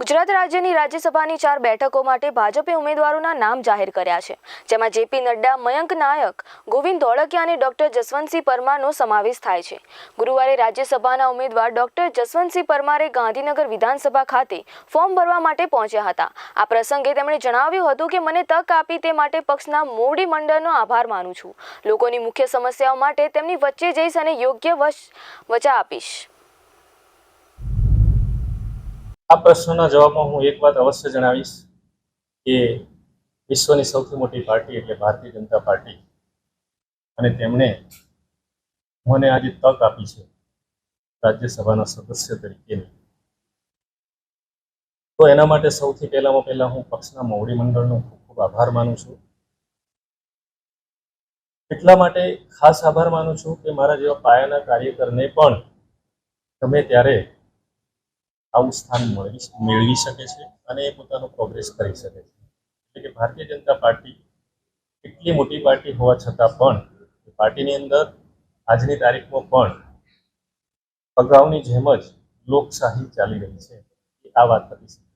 ગુજરાત રાજ્યની રાજ્યસભાની ચાર બેઠકો માટે ભાજપે ઉમેદવારોના નામ જાહેર કર્યા છે, જેમાં જેપી નડ્ડા, મયંક નાયક, ગોવિંદ ધોળકિયા અને ડોક્ટર જસવંતસિંહ પરમારનો સમાવેશ થાય છે. ગુરુવારે રાજ્યસભાના ઉમેદવાર ડોક્ટર જસવંતસિંહ પરમારે ગાંધીનગર વિધાનસભા ખાતે ફોર્મ ભરવા માટે પહોંચ્યા હતા. આ પ્રસંગે તેમણે જણાવ્યું હતું કે, મને તક આપી તે માટે પક્ષના મોવડી મંડળનો આભાર માનું છું. લોકોની મુખ્ય સમસ્યાઓ માટે તેમની વચ્ચે જઈશ અને યોગ્ય વચ વચા આપીશ. આ પ્રશ્નના જવાબમાં હું એક વાત અવશ્ય જણાવીશ કે વિશ્વની સૌથી મોટી પાર્ટી એટલે ભારતીય જનતા પાર્ટી અને તેમણે મને આજે તક આપી છે રાજ્યસભાના સદસ્ય તરીકેની. તો એના માટે સૌથી પહેલામાં પહેલા હું પક્ષના મોવડી મંડળનો ખૂબ ખૂબ આભાર માનું છું. એટલા માટે ખાસ આભાર માનું છું કે મારા જેવા પાયાના કાર્યકરને પણ ગમે ત્યારે આવું સ્થાન મેળવી મેળવી શકે છે અને એ પોતાનો પ્રોગ્રેસ કરી શકે છે. એટલે કે ભારતીય જનતા પાર્ટી એટલી મોટી પાર્ટી હોવા છતાં પણ પાર્ટીની અંદર આજની તારીખમાં પણ અગાઉની જેમ જ લોકશાહી ચાલી રહી છે. આ વાત હતી.